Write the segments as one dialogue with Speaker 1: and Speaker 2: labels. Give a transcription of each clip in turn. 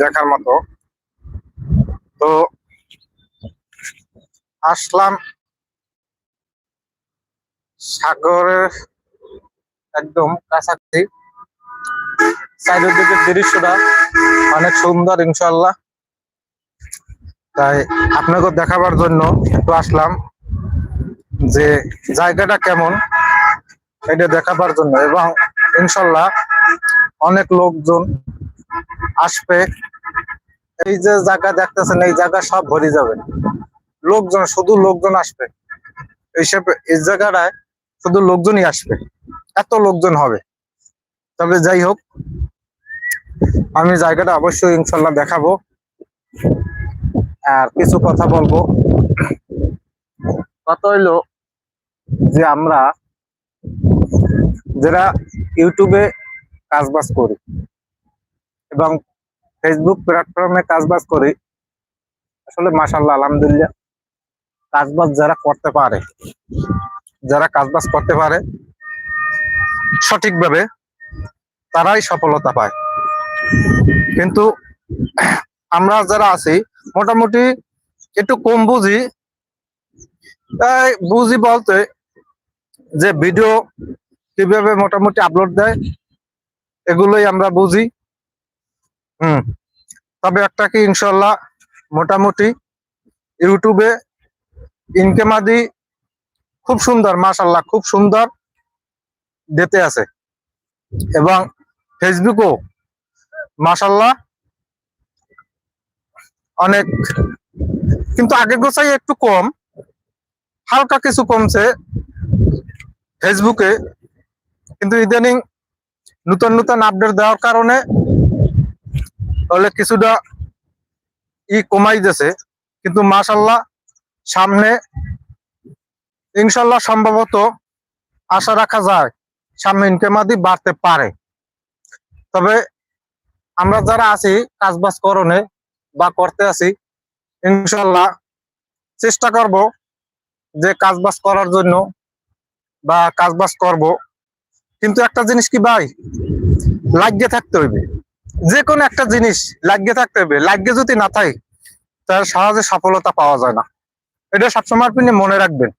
Speaker 1: দেখার মতো। তো আসলাম সাগরের একদম কাছাকাছি। সাইডের দিকে দৃশ্যটা অনেক সুন্দর ইনশাল্লাহ তাই আপনাকে দেখাবার জন্য একটু আসলাম যে জায়গাটা কেমন এটা দেখাবার জন্য এবং ইনশাল্লাহ অনেক লোকজন আসবে। এই যে জায়গা দেখতেছেন, এই জায়গা সব ভরে যাবে। লোকজন, শুধু লোকজন আসবে। এইসব এই জায়গাটায় শুধু লোকজনই আসবে। এত লোকজন হবে। তবে যাই হোক, আমি জায়গাটা অবশ্যই ইনশাল্লাহ দেখাবো। আর কিছু কথা বলব। কথা হইল যে আমরা যারা ইউটিউবে কাজবাজ করি এবং ফেসবুক প্ল্যাটফর্মে কাজবাজ করি। আসলে মাসাল্লাহ আলহামদুলিল্লাহ, কাজবাজ যারা করতে পারে, যারা কাজবাজ করতে পারে, সঠিকভাবে তারাই সফলতা পায়। কিন্তু আমরা যারা আছি, মোটামুটি একটু কম বুঝি। বুঝি বলতে যে ভিডিও কীভাবে মোটামুটি আপলোড দেয়, এগুলোই আমরা বুঝি। হুম। তবে একটা কি ইনশাল্লাহ মোটামুটি ইউটিউবে ইনকাম আদি খুব সুন্দর মাশাল্লাহ খুব সুন্দর দিতে আছে। এবং ফেসবুকও মাশাল্লাহ অনেক, কিন্তু আগের গোছাই একটু কম, হালকা কিছু কমছে ফেসবুকে, কিন্তু ইদানিং নতুন নতুন আপডেট দেওয়ার কারণে তাহলে কিছুটা ই কমাই দিয়েছে কিন্তু মাশাল্লাহ সামনে ইনশাল্লাহ সম্ভবত আশা রাখা যায় সামনে ইনকামাদি বাড়তে পারে। তবে আমরা যারা আছি, কাজবাজ করণে বা করতে আছি ইনশাল্লাহ চেষ্টা করব যে কাজবাজ করার জন্য বা কাজবাজ করব। কিন্তু একটা জিনিস কি ভাই? লাগিয়ে থাকতে হইবে। যে কোনো একটা জিনিস লাগিয়ে থাকতে হবে। লাগিয়ে যদি না থাকে তার সহজে সফলতা পাওয়া যায় না। এটা সবসময় আপনি মনে রাখবেন।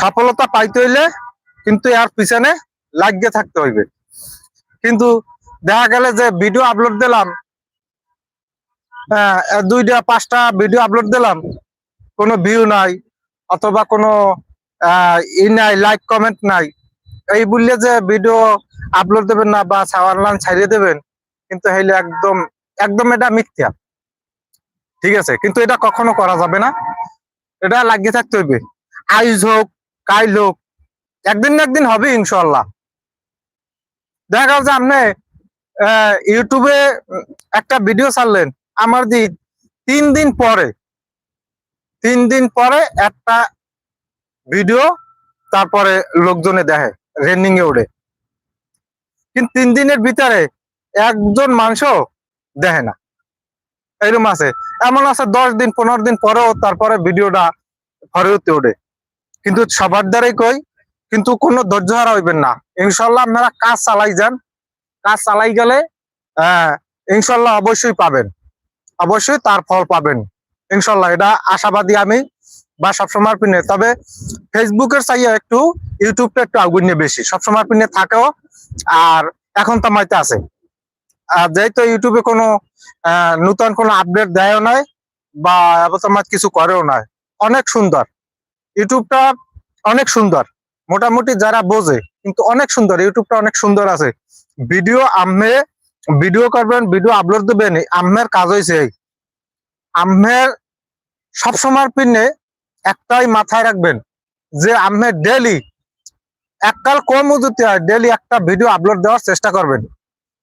Speaker 1: সফলতা পাইতে হইলে কিন্তু এর পিছনে লাগিয়ে থাকতে হইবে। কিন্তু দেখা গেলে যে ভিডিও আপলোড দিলাম হ্যাঁ, দুইটা পাঁচটা ভিডিও আপলোড দিলাম কোনো ভিউ নাই অথবা কোনো ই নাই লাইক কমেন্ট নাই। এই বললে যে ভিডিও আপলোড দেবেন না বা সাওয়ারলান ছাড়িয়ে দেবেন কিন্তু হইলে একদম একদম এটা মিথ্যা। ঠিক আছে? কিন্তু এটা কখনো করা যাবে না। এটা লাগিয়ে থাকতে হইবে। আইজ হোক, কাইল হোক, একদিন না একদিন হবে ইনশাল্লাহ দেখা গেল যে আপনি ইউটিউবে একটা ভিডিও ছাড়লেন, আমার দি তিন দিন পরে, তিন দিন পরে একটা ভিডিও, তারপরে লোকজনে দেখে রেন্ডিং এ ওঠে কিন্তু তিন দিনের ভিতরে একজন মাংস দেখে না। এরকম আছে। এমন আছে দশ দিন, পনেরো দিন পরেও তারপরে ভিডিওটা ফরিউতে ওঠে। কিন্তু সবার দ্বারাই কই, কিন্তু কোনো ধৈর্য হারা হইবেন না। ইনশাল্লাহ আপনারা কাজ চালাই যান। কাজ চালাই গেলে আহ ইনশাল্লাহ অবশ্যই পাবেন। অবশ্যই তার ফল পাবেন। ইনশাল্লাহ, এটা আশাবাদী আমি বা সবসময় পিনে। তবে ফেসবুকের চাইয়ে একটু, ইউটিউবটা একটু আগুনে বেশি। সবসময় পিনে থাকেও, আর এখন তামাইতে আছে। আর যেহেতু ইউটিউবে কোনো নতুন কোনো আপডেট দেয়ও নাই বা তোমার কিছু করেও নাই, অনেক সুন্দর। ইউটিউবটা অনেক সুন্দর, মোটামুটি যারা বোঝে, কিন্তু অনেক সুন্দর ইউটিউবটা অনেক সুন্দর আছে। ভিডিও আম্মে, ভিডিও করবেন, ভিডিও আপলোড দেবেন আম্মের কাজ হয়েছে এই। আম্মের সবসময় পিনে একটাই মাথায় রাখবেন যে আম্মের ডেলি এককাল কম উজুতে হয় ডেলি একটা ভিডিও আপলোড দেওয়ার চেষ্টা করবেন।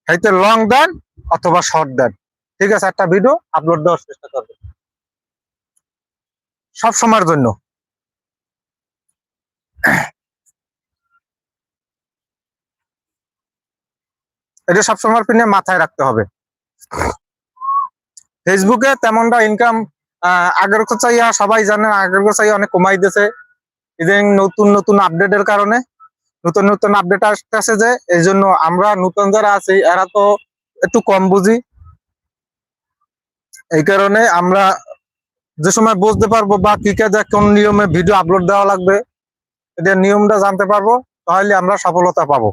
Speaker 1: হয়তো লং দেন অথবা শর্ট দেন ঠিক আছে, একটা ভিডিও আপলোড দেওয়ার চেষ্টা করবেন। সব সময়ের জন্য। এটা সবসময় পিনে মাথায় রাখতে হবে। ফেসবুকে তেমনটা ইনকাম আগের চাইয়া সবাই জানে আগের চাইয়া অনেক কমাই দিয়েছে। ইদানিং নতুন নতুন আপডেটের কারণে। নতুন নতুন আপডেট আসতেছে যে এই জন্য আমরা নতুন যারা আছি, এরা তো একটু কম বুঝি। এই কারণে আমরা যে সময় বুঝতে পারব বা কি কাজে কোন নিয়মে ভিডিও আপলোড দেওয়া লাগবে এটার নিয়মটা জানতে পারব, তাহলে আমরা সফলতা পাবো।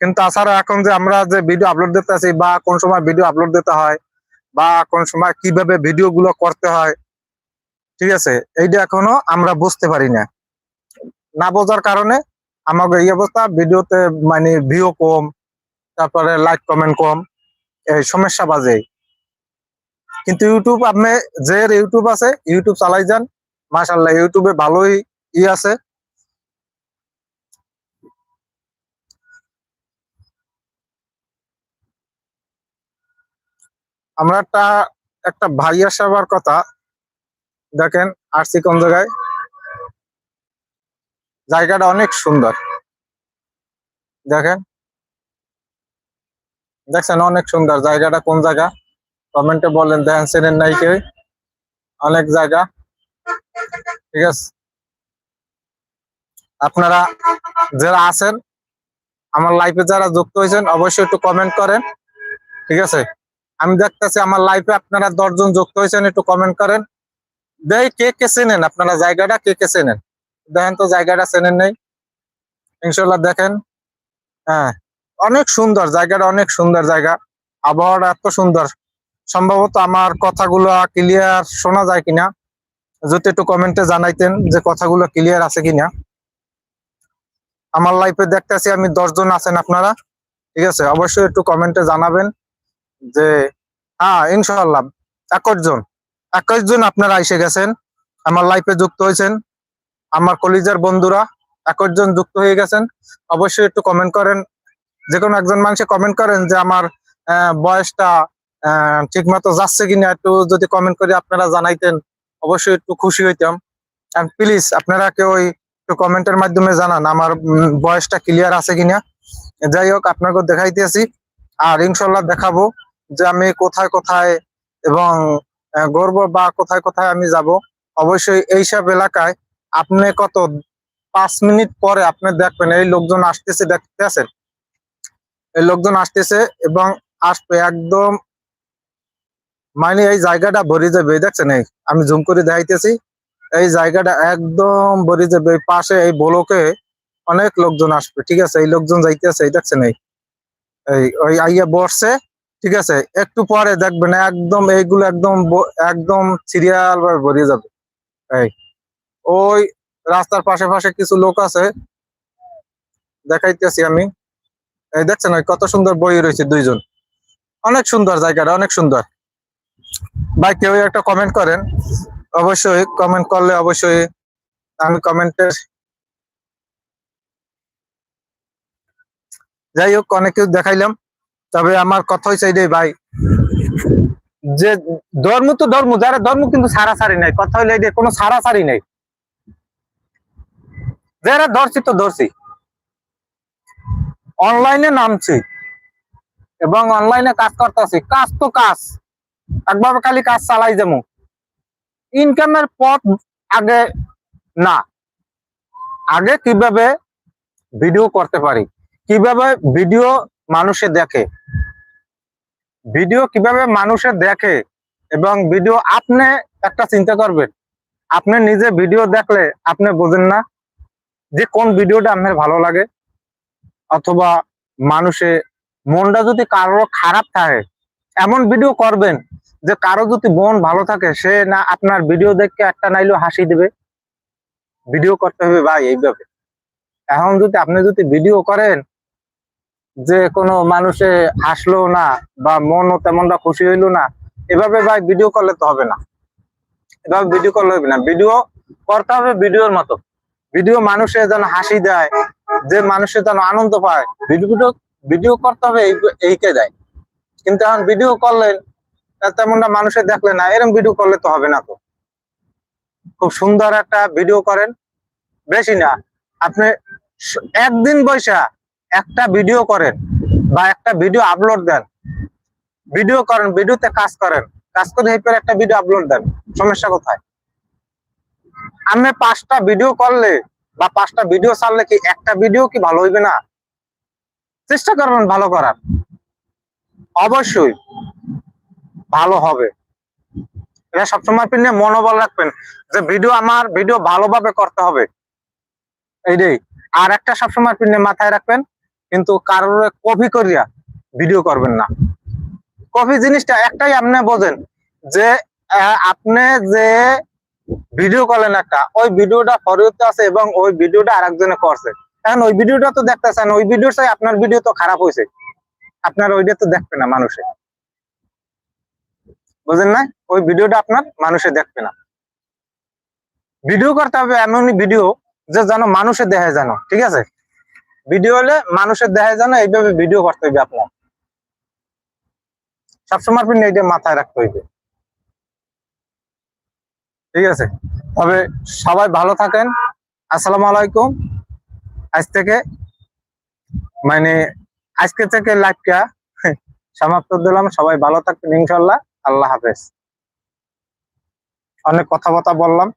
Speaker 1: কিন্তু তাছাড়া এখন যে আমরা যে ভিডিও আপলোড দিতে আছি বা কোন সময় ভিডিও আপলোড দিতে হয়, বা কোন সময় কীভাবে ভিডিও গুলো করতে হয়, ঠিক আছে? এইটা এখনও আমরা বুঝতে পারি না। না বোঝার কারণে আমাকে এই অবস্থা, ভিডিওতে মানে ভিউ কম, তারপরে লাইক কমেন্ট কম, এই সমস্যা বাজে। কিন্তু ইউটিউব আপনি যে ইউটিউব আছে ইউটিউব চালাই যান। মাশাল্লাহ ইউটিউবে ভালোই ই আছে। আমরা একটা একটা ভাইয়া সবার কথা। দেখেন, আসছি কোন জায়গায়? জায়গাটা অনেক সুন্দর। দেখেন। দেখছেন অনেক সুন্দর জায়গাটা কোন জায়গা? কমেন্টে বলেন দেখেন চেনেন নাই কেউ? অনেক জায়গা। ঠিক আছে। আপনারা যারা আছেন, আমার লাইফে যারা যুক্ত হয়েছেন, অবশ্যই একটু কমেন্ট করেন। ঠিক আছে? আমি দেখতেছি আমার লাইফে আপনারা দশজন যুক্ত হয়েছেন, একটু কমেন্ট করেন। দেই কে কে চেনেন? আপনারা জায়গাটা কে কে চেনেন? দেখেন তো জায়গাটা চেনেন নেই? ইনশাল্লাহ দেখেন। হ্যাঁ অনেক সুন্দর জায়গাটা, অনেক সুন্দর জায়গা। আবহাওয়াটা এত সুন্দর। সম্ভবত আমার কথাগুলো ক্লিয়ার শোনা যায় কিনা? যদি একটু কমেন্টে জানাইতেন যে কথাগুলো ক্লিয়ার আছে কিনা। আমার লাইফে দেখতেছি আমি দশজন আছেন আপনারা। ঠিক আছে, অবশ্যই একটু কমেন্টে জানাবেন যে হ্যাঁ ইনশাল্লাহ একুশ জন। একুশ জন আপনারা এসে গেছেন, আমার লাইফে যুক্ত হয়েছেন। আমার কলিজার বন্ধুরা, একজন যুক্ত হয়ে গেছেন, অবশ্যই একটু কমেন্ট করেন। যে কোনো একজন মানুষে কমেন্ট করেন যে আমার বয়সটা ঠিক মতো যাচ্ছে কিনা, একটু যদি কমেন্ট করে আপনারা জানাইতেন, অবশ্যই একটু খুশি হইতাম। প্লিজ আপনারা কেউ ওই একটু কমেন্টের মাধ্যমে জানান, আমার বয়সটা ক্লিয়ার আছে কিনা। যাই হোক, আপনাকে দেখাইতেছি আর ইনশাল্লাহ দেখাবো যে আমি কোথায় কোথায় এবং গর্ব বা কোথায় কোথায় আমি যাব। অবশ্যই এইসব এলাকায় আপনি কত, পাঁচ মিনিট পরে আপনি দেখবেন এই লোকজন আসতেছে, দেখতে আছেন? এই লোকজন আসতেছে এবং আসবে একদম মানে এই জায়গাটা ভরে যাবে দেখছেন এই, আমি জুম করে দেখাইতেছি। এই জায়গাটা একদম ভরে যাবে পাশে এই বলকে অনেক লোকজন আসবে, ঠিক আছে? এই লোকজন যাইতেছে, এই দেখছেন এই এই, ওই আইয়া বসছে, ঠিক আছে? একটু পরে দেখবেন একদম এইগুলো একদম একদম সিরিয়াল ভাবে ভরে যাবে, এই। ওই রাস্তার পাশে পাশে কিছু লোক আছে। দেখাইতেছি আমি। এই দেখছেন ওই কত সুন্দর বই রয়েছে দুইজন। অনেক সুন্দর জায়গাটা, অনেক সুন্দর। ভাই, কেউ একটা কমেন্ট করেন। অবশ্যই কমেন্ট করলে অবশ্যই আমি কমেন্টের যাই হোক, অনেক কিছু দেখাইলাম। তবে আমার কথা হয়েছে এটাই, ভাই। যে ধর্ম তো ধর্ম, যারা ধর্ম কিন্তু সারা সারি নাই। কথা হইলে কোনো কোনো সারাসারি নাই। যারা ধরছি তো ধরছি। অনলাইনে নামছি এবং অনলাইনে কাজ করতেছি। কাজ তো কাজ। একবার খালি কাজ চালাই যাব। ইনকামের পথ আগে না। আগে কীভাবে ভিডিও করতে পারি? কীভাবে ভিডিও মানুষে দেখে? ভিডিও কীভাবে মানুষে দেখে? এবং ভিডিও আপনি একটা চিন্তা করবেন। আপনি নিজে ভিডিও দেখলে আপনি বোঝেন না। যে কোন ভিডিওটা আপনার ভালো লাগে, অথবা মানুষে মনটা যদি কারও খারাপ থাকে, এমন ভিডিও করবেন যে কারও যদি মন ভালো থাকে, সে না আপনার ভিডিও দেখে একটা নাইলেও হাসি দেবে। ভিডিও করতে হবে ভাই এইভাবে। এখন যদি আপনি যদি ভিডিও করেন যে কোনো মানুষে হাসলো না বা মনও তেমনটা খুশি হইল না, এভাবে ভাই ভিডিও করলে তো হবে না। এভাবে ভিডিও করলে হবে না। ভিডিও করতে হবে ভিডিওর মতো। ভিডিও মানুষে যেন হাসি দেয়, যে মানুষের যেন আনন্দ পায়। ভিডিও ভিডিও করতে হবে, এই- এইকে দেয়। কিন্তু এখন ভিডিও করলেন তেমনটা মানুষে দেখলে না এরকম ভিডিও করলে তো হবে না তো। খুব সুন্দর একটা ভিডিও করেন, বেশি না। আপনি একদিন বৈশা একটা ভিডিও করেন বা একটা ভিডিও আপলোড দেন। ভিডিও করেন, ভিডিওতে কাজ করেন, কাজ করে একটা ভিডিও আপলোড দেন, সমস্যা কোথায়? আমি পাঁচটা ভিডিও করলে বা পাঁচটা ভিডিও ছাড়লে কি একটা ভিডিও কি ভালো হইবে না? চেষ্টা করবেন ভালো করার। অবশ্যই ভালো হবে। এটা সবসময় আপনি মনোবল রাখবেন যে ভিডিও আমার ভিডিও ভালোভাবে করতে হবে। এইটাই। আর একটা সবসময় আপনি মাথায় রাখবেন, কিন্তু কারোর কপি করিয়া ভিডিও করবেন না। কপি জিনিসটা একটাই আপনি বোঝেন যে আপনি যে ভিডিও করলেন একটা ওই ভিডিওটা ফরিয়তে আছে এবং ওই ভিডিওটা আরেকজনে করছে। এখন ওই ভিডিওটা তো দেখতেছেন, ওই ভিডিওর চাই আপনার ভিডিও তো খারাপ হয়েছে আপনার ওইটা তো দেখবে না মানুষে। বুঝেন না ওই ভিডিওটা আপনার মানুষে দেখবে না। ভিডিও করতে হবে এমনই ভিডিও যে যেন মানুষের দেহে যেন, ঠিক আছে? ভিডিও হলে মানুষের দেহে যেন এইভাবে ভিডিও করতে হবে আপনার। সবসময় আপনি এইটা মাথায় রাখতে হইবে। ঠিক আছে? তবে সবাই ভালো থাকেন। আসসালামু আলাইকুম। আজ থেকে মানে আজকে থেকে লাইভটা সমাপ্ত দিলাম। সবাই ভালো থাকবেন ইনশাল্লাহ। আল্লাহ হাফেজ। অনেক কথা বললাম।